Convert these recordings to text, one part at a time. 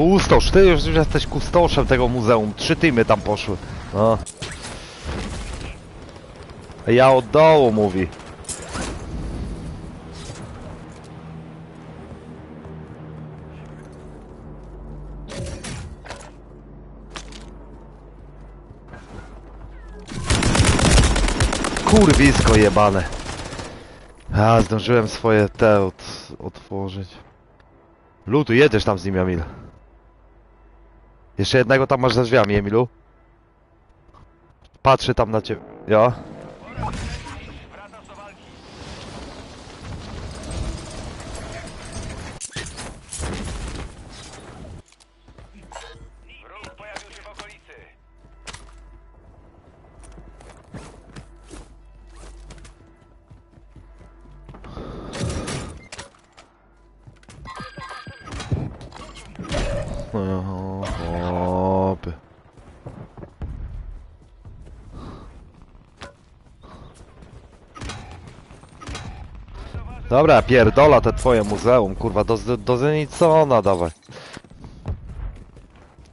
Kustosz, ty już jesteś kustoszem tego muzeum. Trzy teamy tam poszły. No. Ja od dołu mówi. Kurwisko jebane. A, zdążyłem swoje te od, otworzyć. Lutu, jedziesz tam z nim, Emil. Jeszcze jednego tam masz za drzwiami, Emilu. Patrzy tam na ciebie. Ja? Dobra, pierdola te twoje muzeum, kurwa, do, do Zenicona dawaj.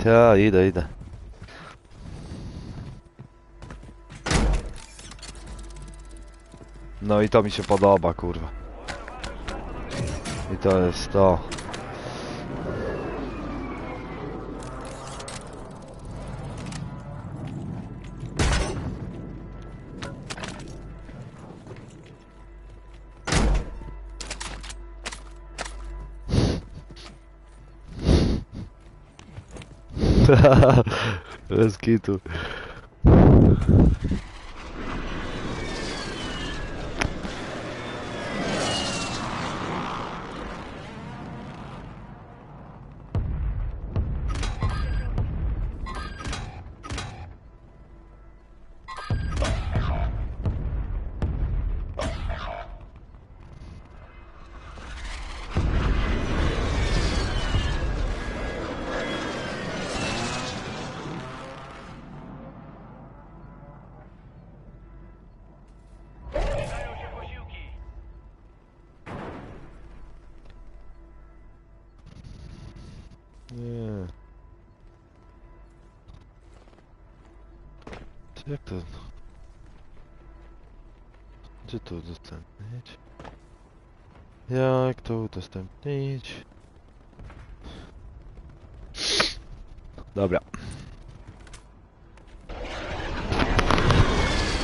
Ja, idę, idę. No i to mi się podoba, kurwa. I to jest to. Bez Jak to? Gdzie to udostępnić? Jak to udostępnić? Dobra.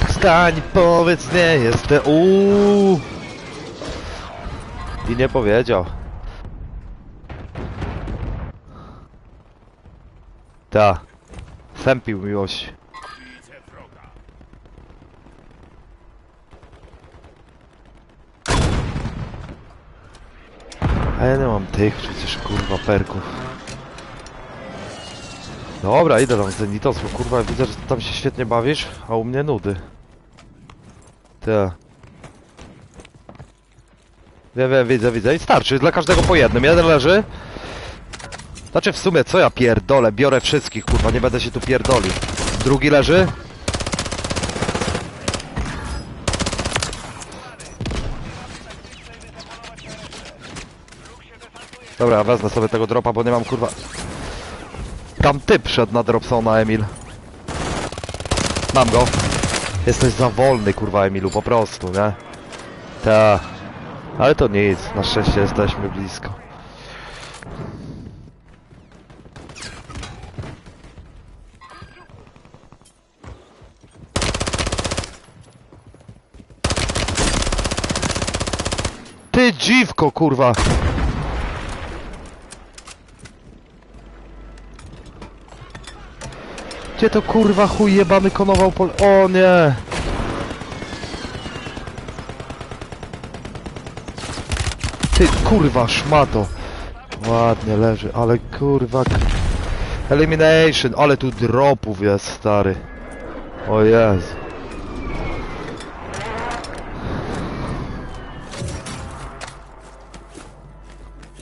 Stań, powiedz, nie jestem. Uuu. I nie powiedział. Ta. Sępił miłość. A ja nie mam tych przecież kurwa perków. Dobra, idę tam z Zenitos, bo kurwa widzę, że tam się świetnie bawisz, a u mnie nudy. Ta. Wiem, wiem, widzę, widzę i starczy, dla każdego po jednym. Jeden leży. Znaczy w sumie co ja pierdolę, biorę wszystkich, kurwa, nie będę się tu pierdolił. Drugi leży. Dobra, wezmę sobie tego dropa, bo nie mam kurwa... Tam typ szedł na Dropsona, Emil. Mam go. Jesteś za wolny, kurwa, Emilu, po prostu, nie? Ta. Ale to nic, na szczęście jesteśmy blisko. Ty dziwko, kurwa! Gdzie to kurwa chuj jebany konował pol... O nie! Ty kurwa szmato! Ładnie leży, ale kurwa... Elimination, ale tu dropów jest stary. O Jezu.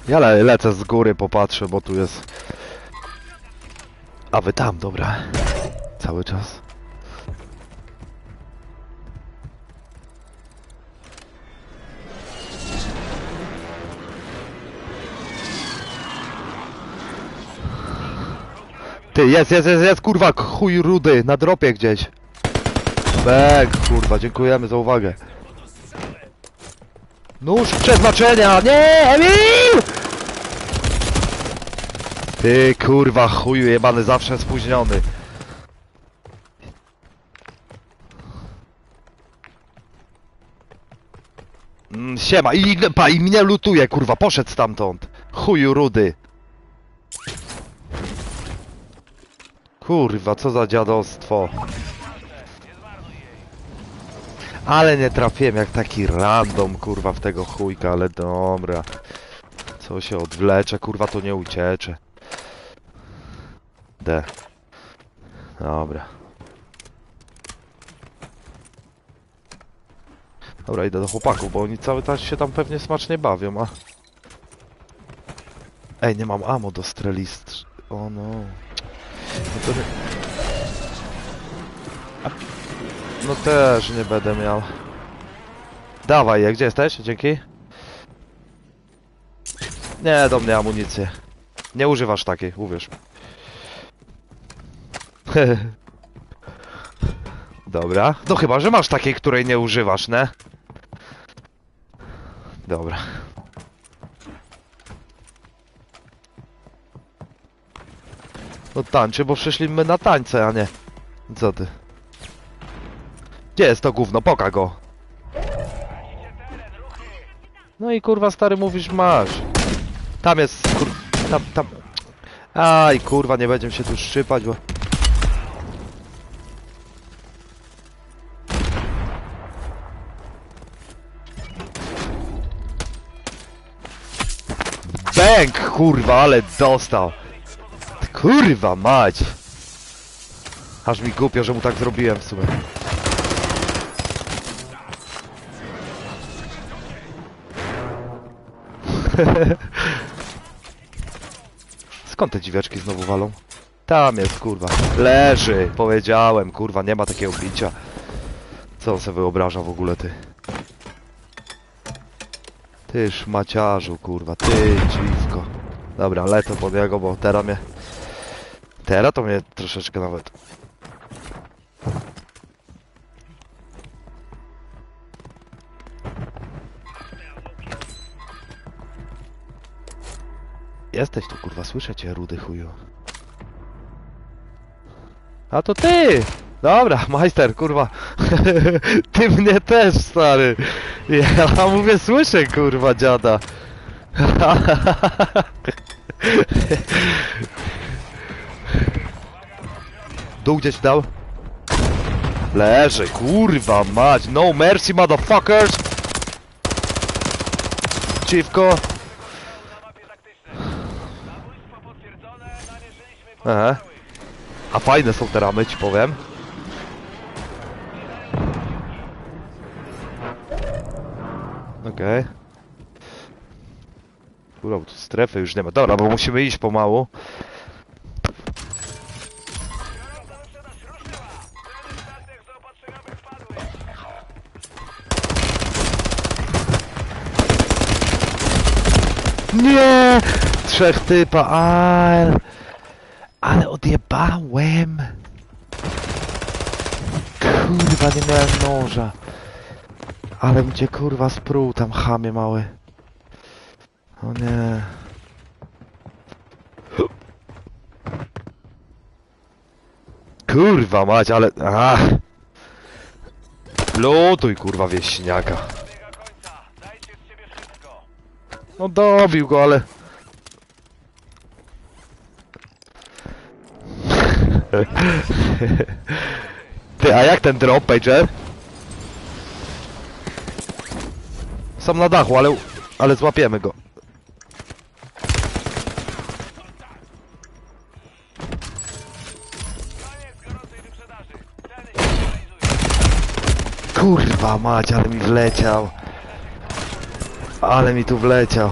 Ja le lecę z góry, popatrzę, bo tu jest... A wy tam, dobra. Cały czas. Ty, jest, jest, jest, jest, kurwa, chuj rudy, na dropie gdzieś. Bek, kurwa, dziękujemy za uwagę. Nóż przeznaczenia, nie, Emil! Ty, kurwa, chuju jebany, zawsze spóźniony. Siema, i, pa, i mnie lutuje, kurwa, poszedł stamtąd. Chuju rudy. Kurwa, co za dziadostwo. Ale nie trafiłem jak taki random, kurwa, w tego chujka, ale dobra. Co się odwlecze, kurwa, to nie uciecze. D. Dobra. Dobra, idę do chłopaków, bo oni cały czas się tam pewnie smacznie bawią, a... Ej, nie mam ammo do strelistr... O no... No to nie... No też nie będę miał. Dawaj je, gdzie jesteś? Dzięki. Nie, do mnie amunicję. Nie używasz takiej, uwierz. Dobra. No chyba, że masz takiej, której nie używasz, ne? Dobra. No tańczy, bo przyszliśmy na tańce, a nie. Co ty? Gdzie jest to gówno? Poka go. No i kurwa stary mówisz masz. Tam jest kur... Tam, tam... Aj kurwa nie będziemy się tu szczypać, bo... Bęk kurwa, ale dostał. Kurwa mać. Aż mi głupio, że mu tak zrobiłem w sumie. Skąd te dziwiaczki znowu walą? Tam jest, kurwa. Leży, powiedziałem, kurwa, nie ma takiego bicia. Co on sobie wyobraża w ogóle, ty? Ty szmaciarzu, kurwa, ty. Dobra, lecę pod niego, bo teraz mnie... Teraz to mnie troszeczkę nawet... Jesteś tu, kurwa, słyszę cię, rudy chuju. A to ty! Dobra, majster, kurwa. ty mnie też, stary. Ja mówię, słyszę, kurwa, dziada. Dół gdzieś dał? Leży, kurwa mać. No mercy, motherfuckers! Dziwko. Aha. A fajne są te ramy, ci powiem. Okej. Kurwa, bo tu strefy już nie ma. Dobra, bo musimy iść pomału. Nie! Trzech typa, ale... Ale odjebałem! Kurwa, nie miałem noża. Ale gdzie kurwa sprół tam chamie mały. O nie. Kurwa mać, ale... Ach. Lutuj kurwa wieśniaka. No dobił go, ale... Ty, a jak ten drop, Pager? Sam na dachu, ale... Ale złapiemy go. Kurwa mać, ale mi wleciał. Ale mi tu wleciał.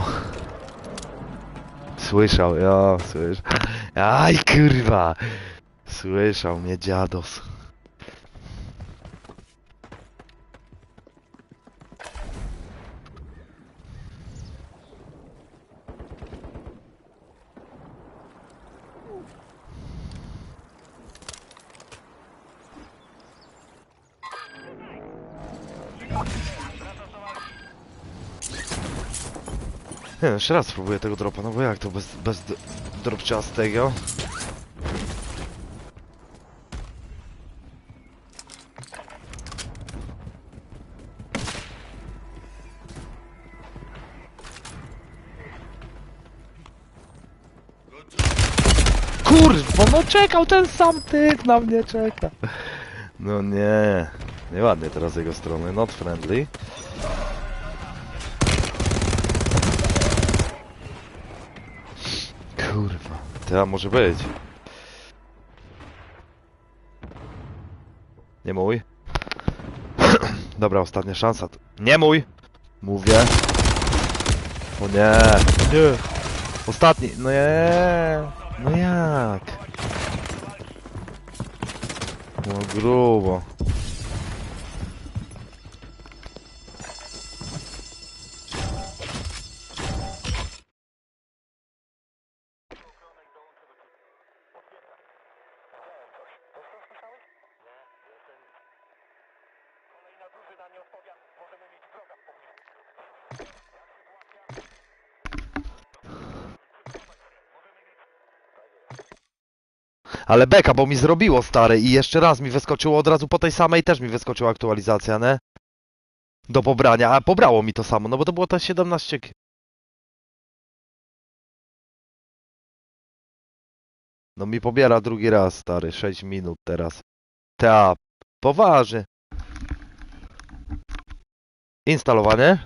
Słyszał, ja, słyszał. Aj, kurwa. Słyszał mnie dziados. Nie, jeszcze raz spróbuję tego dropa, no bo jak to bez, bez dropciastego? Kurwa, no czekał ten sam typ na mnie czeka. No nie, nieładnie teraz z jego strony, not friendly. Kurwa, to może być. Nie mój. Dobra, ostatnia szansa. Nie mój! Mówię. O nie. Nie. Ostatni. No nie. No jak? No grubo. Ale beka, bo mi zrobiło stary i jeszcze raz mi wyskoczyło od razu po tej samej też mi wyskoczyła aktualizacja, nie? Do pobrania, a pobrało mi to samo, no bo to było te 17 k- No mi pobiera drugi raz, stary, 6 minut teraz. Ta, poważnie. Instalowanie?